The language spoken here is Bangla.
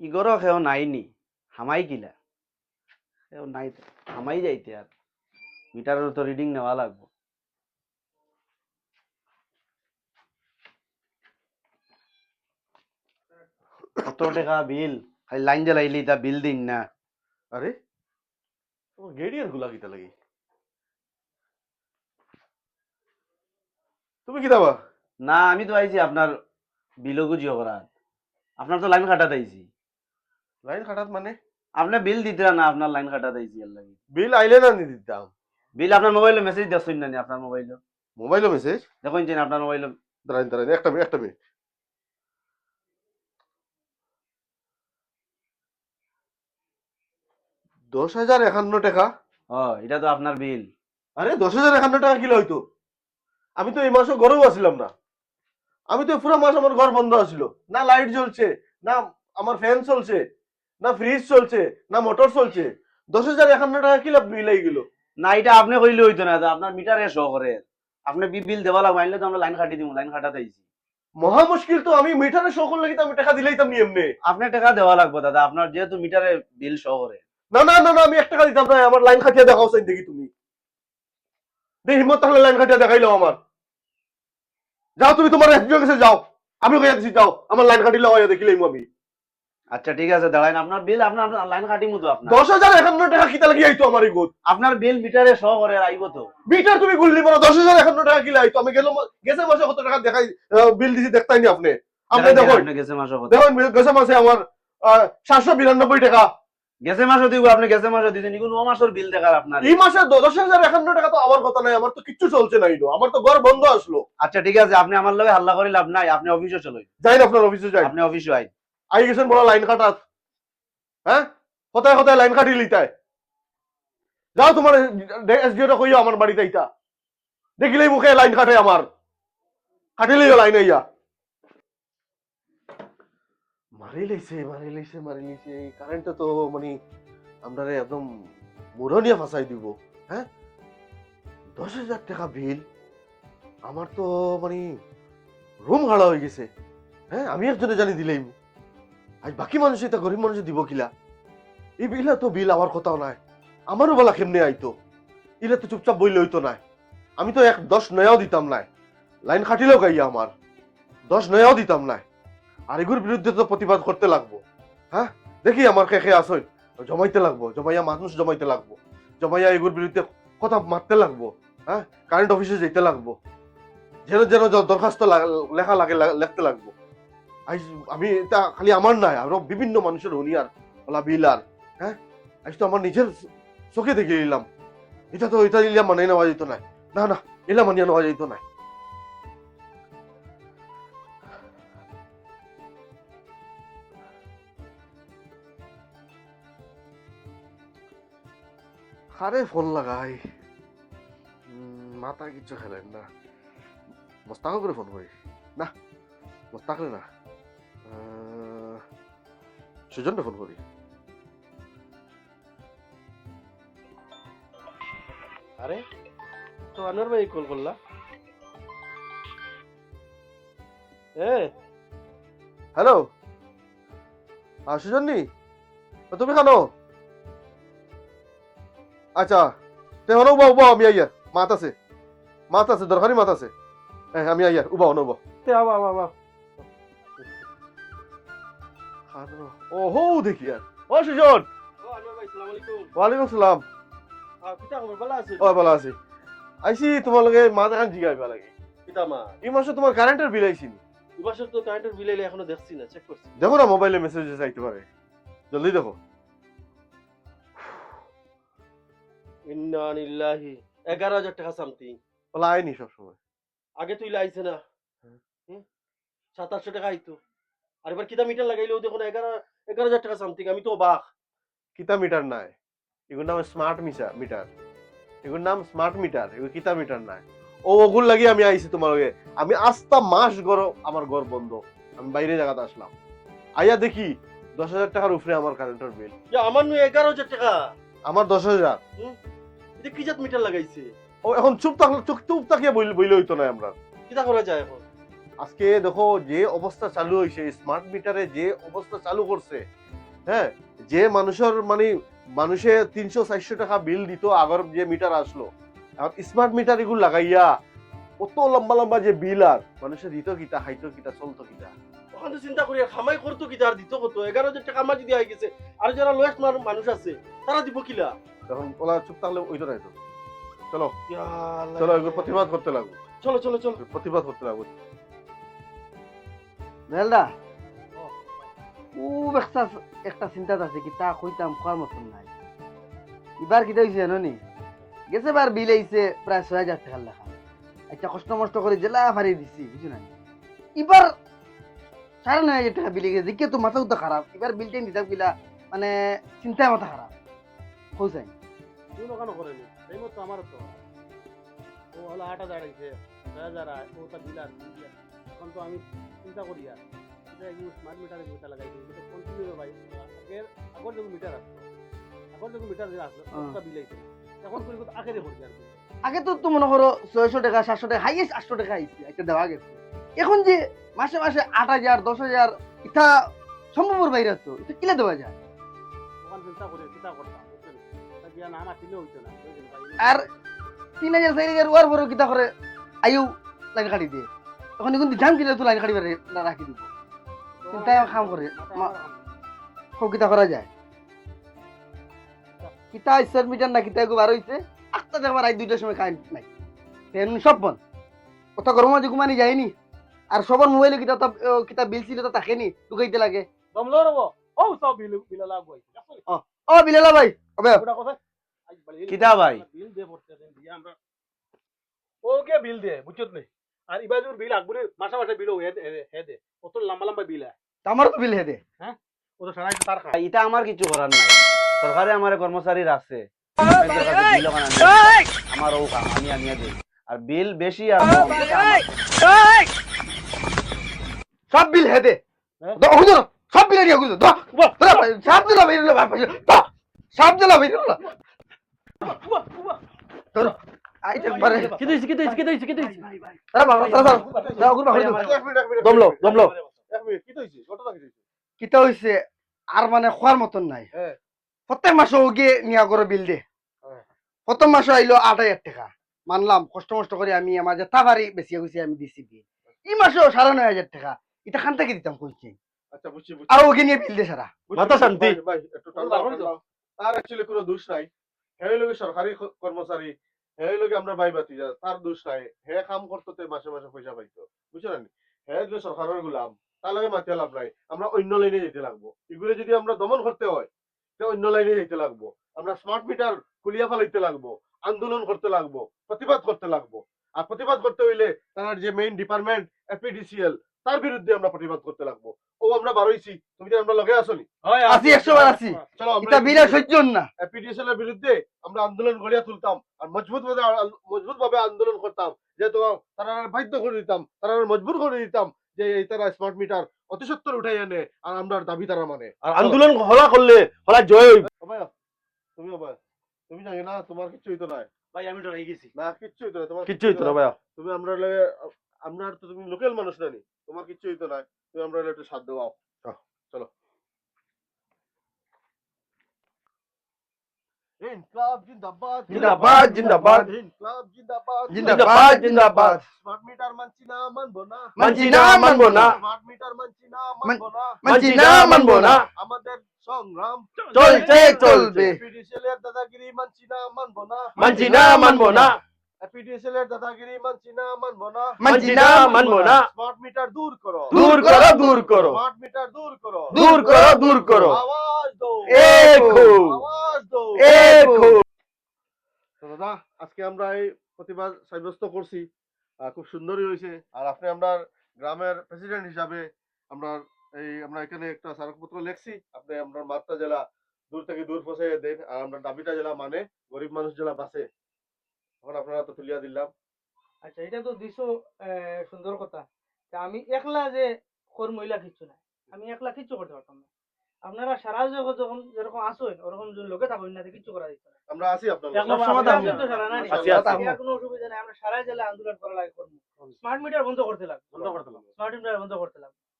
ইগর সেও নাইনি হামাই কিলা সেও নাই হামাই যাইতে আর মিটারের তো রিডিং নেওয়া লাগবো। কত টাকা বিল? খালি লাইন জ্বালাইলি তা বিল দিন না। আরে তোমার গেডিয়ারগুলা কিতা লাগি। তুমি কি দাবা? না আমি তো আইছি আপনার বিলও গুজিও করার আপনার তো লাইন কাটাতে আইছি লাইন খাটাত মানে? আপনি বিল দিতে না আপনার লাইন কাটাতে আইছি এর লাগি। বিল আইলে না নি দিতাম। বিল আপনার মোবাইলে মেসেজ দেখছেন না নি আপনার মোবাইলে? মোবাইলে মেসেজ দেখুন যে আপনার মোবাইলে দাঁড়ান দাঁড়ান একটা একটা মিনিট। দশ হাজার একান্ন টাকা? ও এটা তো আপনার বিল। আরে দশ হাজার একান্ন টাকা কিলো হইতো আমি তো এই মাসে ঘরেও আসছিলাম না। আমি তো পুরো মাস আমার ঘর বন্ধ আছিল। না লাইট জ্বলছে না আমার ফ্যান চলছে। না ফ্রিজ চলছে না মোটর চলছে। দশ হাজার একান্ন টাকা কিলো বিল আই গেল। না এটা আপনি কইলে হইতো না আপনার মিটারে শো করে। আপনি বিল দেওয়া লাগবে আনলে তো আমরা লাইন কাটি দিব লাইন কাটাতে আইছি মহা মুশকিল তো আমি মিটারে লাগি তো আমি টাকা দিলাইতাম নি এমনি। আপনি টাকা দেওয়া লাগবে দাদা আপনার যেহেতু মিটারে বিল শো করে। না না না না আমি এক টাকা দিতাম না আমার লাইন খাটিয়া দেখাও চাই দেখি তুমি। দেখি হিম্মত তাহলে লাইন খাটিয়া দেখাইলো আমার। যাও তুমি তোমার একজনের কাছে যাও। আমি কইয়া দিছি যাও আমার লাইন খাটিলে হয় দেখিলেই আমি। আচ্ছা ঠিক আছে দাঁড়াইন আপনার বিল আপনার লাইন কাটি তো আপনার। দশ হাজার একান্ন টাকা কিতা লাগি আইতো আমার এই গোদ আপনার বিল মিটারে শো করে আইব তো। মিটার তুমি গুললি পড়ো দশ হাজার একান্ন টাকা কিলা আইতো। আমি গেলাম গেছে মাসে কত টাকা দেখাই বিল দিছি দেখতাই নি আপনি আপনি দেখুন গেছে মাসে দেখুন গেছে মাসে আমার সাতশো বিরানব্বই টাকা। গেছে মাসে দিব আপনি গেছে মাসে দিতেন ইগুন ও মাসের বিল দেখার আপনার। এই মাসে দশ হাজার একান্ন টাকা তো আমার কথা নাই আমার তো কিচ্ছু চলছে না ইনো আমার তো ঘর বন্ধ আসলো। আচ্ছা ঠিক আছে আপনি আমার লগে হাল্লা করে লাভ নাই আপনি অফিসে চলুন। যাই আপনার অফিসে যাই আপনি অফিসে আই আই গেছেন বড় লাইন কাটাত হ্যাঁ? কোথায় কোথায় লাইন কাটি লিতায় যাও তোমার এসডিওটা কইয়া আমার বাড়িতে আইতা দেখিলেই মুখে লাইন কাটে আমার। কাটিলেই লাইন আইয়া মারি লাইছে মারি লাইছে মারি লাইছে। কারেন্টটা তো মানে আমরা একদম মুরনিয়া ফাঁসাই দিব। হ্যাঁ? দশ হাজার টাকা বিল। আমার তো মানে রুম ভাড়া হয়ে গেছে। হ্যাঁ? আমি একজনে জানি দিলেই আজ বাকি মানুষ এটা গরিব মানুষ দিব কিলা? এই বিলা তো বিল আমার কথাও নাই। আমারও বলা কেমনে আইতো? ইলা তো চুপচাপ বইলে হইতো নাই। আমি তো এক দশ নয়াও দিতাম নাই। লাইন খাটিলেও গাইয়া আমার। দশ নয়াও দিতাম নাই। আর এগুলোর বিরুদ্ধে তো প্রতিবাদ করতে লাগবো। হ্যাঁ? দেখি আমার কে আসই জমাইতে লাগবো, জমাইয়া মানুষ জমাইতে লাগবো। জমাইয়া এগুলোর বিরুদ্ধে কথা মারতে লাগবো। হ্যাঁ? কারেন্ট অফিসে যেতে লাগবো। যেন যেন দরখাস্ত লেখা লাগে লিখতে লাগবো। আমি এটা খালি আমার নাই, আরও বিভিন্ন মানুষের হুনিয়ার ওলা বিল আর হ্যাঁ? আজ তো আমার নিজের চোখে দেখে নিলাম। এটা তো, এটা নিলাম মানে নেওয়া যেত না। না না এলা মানিয়া নেওয়া যেত না। আরে ফোন লাগাই। মাথা কিচ্ছু খেলেন না। মোস্তাক করে ফোন করি। না মোস্তাকরে না। সুজনটা ফোন করি। আরে তো আনোয়ার ভাই কল করলা? এ? হ্যালো হ্যাঁ সুজননি? তুমি খানো আচ্ছা তে হনো উবা উবা আমি আইয়া মাত আছে। মাত আছে দরকারি মাত আছে। হ্যাঁ আমি আইয়া উবা হনো উবা তে আবা আবা আবা খানো ও হো দেখি আর। ও সুজন। ও আনোয়ার ভাই আসসালামু আলাইকুম। ওয়ালাইকুম ও ভালো আছি। আইসি তোমার লগে মাত এখন জিগাইবা লাগে। এই মাসে তোমার কারেন্টের বিল আইসি এই বছর তো কারেন্টের বিল এলে এখনও দেখছি না চেক করছি। দেখো না মোবাইলে মেসেজ আইতে পারে। জলদি দেখো। ইন্না লিল্লাহি এগারো হাজার টাকা সামথিং বলা আয়নি সবসময়। আগে তুই লাইছে না। হুম? সাত আটশো টাকা আইতো। আর এবার কিতা মিটার লাগাইলেও দেখুন এগারো এগারো হাজার টাকা সামথিং আমি তো বাক কিতা মিটার নাই। এগুর নাম স্মার্ট মিটার মিটার এগুর নাম স্মার্ট মিটার এগুলো কিতা মিটার নাই। ও ওগুল লাগি আমি আইছি তোমার লগে। আমি আস্তা মাস গর আমার ঘর বন্ধ। আমি বাইরে জায়গাতে আসলাম। আইয়া দেখি দশ হাজার টাকার উপরে আমার কারেন্টের বিল আমার নয় এগারো হাজার টাকা। আমার দশ হাজার। কি জাত মিটার লাগাইছে? ও এখন চুপ থাকলে চুপ চুপ থাকিয়ে বইলে বইলে হইতো না আমরা। কিতা করা যায় এখন? আজকে দেখো যে অবস্থা চালু হয়েছে স্মার্ট মিটারে যে অবস্থা চালু করছে হ্যাঁ যে মানুষের মানে মানুষে তিনশো চারশো টাকা বিল দিত আগর যে মিটার আসলো। এখন স্মার্ট মিটার এগুলো লাগাইয়া কত লম্বা লম্বা যে বিল আর মানুষে দিত কিটা খাইতো কিটা চলতো কিটা। তখন চিন্তা করি খামাই করতো কি তার দিত কত? এগারো হাজার টাকা আমার যদি হয়ে গেছে আর যারা লোয়েস্ট মানুষ আছে তারা দিব কিলা? তখন ওলা চুপ থাকলে ওইটা নাই তো। চলো। চলো এগুলো প্রতিবাদ করতে লাগবো। চলো চলো চলো। প্রতিবাদ করতে লাগবো। বেলদা ও। একটা একটা চিন্তাত আছে কি তা কইতাম খোয়ার মতন নাই। এবার কিটা হয়েছে জানো নি গেছে বার বিল আইছে প্রায় ছয় হাজার টাকার লেখা। একটা কষ্ট মষ্ট করে জেলা ফারি দিছি বুঝছ না? এবার সাড়ে নয় হাজার টাকা বিলে গেছে তো মাথা উত্তা খারাপ এবার বিলটা দিতাম কিলা মানে চিন্তায় মাথা খারাপ কইসাই তুই ওখানে করেনি এই মতো আমার তো ও হলো আট হাজার আইছে ছয় হাজার ও তা বিল আর। এখন তো আমি চিন্তা করি আর। স্মার্ট মিটারে মিটার লাগাই দিই। এটা কন্টিনিউ ভাই। আগের আগর যখন মিটার আসতো আগর যখন মিটার যে আসলো হ্যাঁ। ওটা বিল আইছে এখন করি কত আখেরে পড়ছে আর আগে তো তো মনে করো ছয়শো টাকা সাতশো টাকা হাইয়েস্ট আটশো টাকা আইছে একটা দেওয়া গেছে। এখন যে মাসে মাসে আট হাজার দশ হাজার এটা সম্ভবের বাইরে তো এটা কিলা দেওয়া যায়? তখন চিন্তা করে চিন্তা করতাম আর তিন হাজার চার হাজার ওয়ার বড় কিতা করে আইও লাইন কাটি দিয়ে। তখন এখন ধান কিনে তো লাইন কাটিবার রাখি দিব। চিন্তায় কাম করে। কিতা করা যায়। কিতা স্যার মিটার না কিতা এগুলো বার হইছে আটটা দেখবার আই দুইটার সময় কারেন্ট নাই। তেমন সব বন কত গরম মাঝে ঘুমানি যায়নি। আর সবার মোবাইলে কিতা কিতা বিল ছিল তো থাকেনি ঢুকাইতে লাগে। দমলো রব ও সব বিল বিল লাগবো ও বিলালা ভাই কিতা ভাই? বিল দে পড়তে দেন আমরা ও কে বিল দে বুঝছত নি? আর ইবা জোর বিল আকবরে মাসা মাসে বিল হে দে হে দে কত লম্বা লম্বা বিল হয়। আমারও তো বিল হে দে ও তো সারাই তার খায়। এটা আমার কিছু করার নাই। সরকারে আমার কর্মচারীর আছে। আমার ও কাম আমি আনিয়ে দিই। আর বিল বেশি আর সব বিল হেদে। হ্যাঁ? সব বিল নিয়ে গুলো সব দিলা ভাই সব দিলা ভাই আইতে আরে হয়েছে হয়েছে কিতা হইছে মানে খোয়ার মতন নাই। প্রত্যেক মাসে ওগে নিয়া করে বিল দে। প্রথম মাসে আইলো আট হাজার টাকা। মানলাম কষ্ট মষ্ট করে আমি আমার যে তাবারি বেশি গেছি আমি দিছি বিল। এই মাসেও সাড়ে নয় হাজার টাকা। এটা খান থেকে দিতাম কইছি? আচ্ছা আর ওকে নিয়ে বিল দে সারা। মাথা শান্তি। তার অ্যাকচুয়ালি কোনো দোষ নাই। সরকারি কর্মচারী হে লোকে আমরা ভাই বাতি যা, তার দোষ নাই। হে কাম করতে মাসে মাসে পয়সা পাইতো। বুঝছ না হে যে সরকারের গুলাম, তার লগে মাতিয়ে লাভ নাই। আমরা অন্য লাইনে যেতে লাগবো। এগুলো যদি আমরা দমন করতে হয়, তে অন্য লাইনে যেতে লাগবো। আমরা স্মার্ট মিটার খুলিয়া ফেলাইতে লাগবো, আন্দোলন করতে লাগবো, প্রতিবাদ করতে লাগবো। আর প্রতিবাদ করতে হইলে তার যে মেইন ডিপার্টমেন্ট এপিডিসিএল তার বিরুদ্ধে আমরা প্রতিবাদ করতে লাগবো। ও আমরা বারোইছি। তুমি আমরা লগে আসনি? আছি একশো বার আছি চলো এটা আর সহ্য না। এপিডিএসএল এর বিরুদ্ধে আমরা আন্দোলন গড়িয়া তুলতাম আর মজবুত ভাবে মজবুত ভাবে আন্দোলন করতাম যে তো তারা বাধ্য করে দিতাম তারা মজবুর করে দিতাম যে এই তারা স্মার্ট মিটার অতি সত্তর উঠাই আনে আর আমরা দাবি তারা মানে। আর আন্দোলন হলা করলে হলা জয় হইব। তুমি অবায় তুমি জানি না তোমার কিচ্ছু হইতো না ভাই আমি তো গেছি। না কিচ্ছু হইতো না তোমার কিচ্ছু হইতো না ভাই তুমি আমরা আমরা তো তুমি লোকাল মানুষ নানি। তোমার কিচ্ছু হইতো না তুমি আমরা একটু সাথ দেওয়াও চলো। ইনকলাব জিন্দাবাদ। জিন্দাবাদ, জিন্দাবাদ। ইনকলাব জিন্দাবাদ। জিন্দাবাদ জিন্দাবাদ। স্মার্ট মিটার মানছি না মানবো না। মানছি না মানবো না। স্মার্ট মিটার মানছি না মানবো না। মানছি না মানবো না। আমাদের সংগ্রাম চলছে চলবে। এর দাদাগিরি মানছি না মানবো না। মানছি না মানবো না। এপিডিসিএল এর দাদাগিরি মানছি না মানবো না মানছি না মানবো না স্মার্ট মিটার দূর করো। দূর করো দূর করো। স্মার্ট মিটার দূর করো। দূর করো দূর করো। আওয়াজ দো। আওয়াজ দো। তো দাদা আজকে আমরা এই প্রতিবাদ সাব্যস্ত করছি। খুব সুন্দরই হয়েছে। আর আপনি আমরা গ্রামের প্রেসিডেন্ট হিসাবে আমরা এই আমরা এখানে একটা স্মারকপত্র লিখছি। আপনি আমরা মাত্রা জেলা দূর থেকে দূর পৌঁছে দেন। আর আমরা দাবিটা জেলা মানে গরিব মানুষ জেলা বাসে। এখন আপনারা তো তুলিয়া দিলাম। আচ্ছা এটা তো দিছো সুন্দর কথা। তা আমি একলা যে খোর মহিলা কিচ্ছু নাই আমি একলা কিচ্ছু করতে পারতাম না। আপনারা সারা জগৎ যখন যেরকম আসেন ওরকম যদি লোকে থাকুন না তো কিচ্ছু করা যেত না। আমরা আছি আপনার। কোনো অসুবিধা নাই আমরা সারা জেলা আন্দোলন করা লাগে করব। স্মার্ট মিটার বন্ধ করতে লাগবে। বন্ধ করতে লাগবে। স্মার্ট মিটার বন্ধ করতে লাগবে।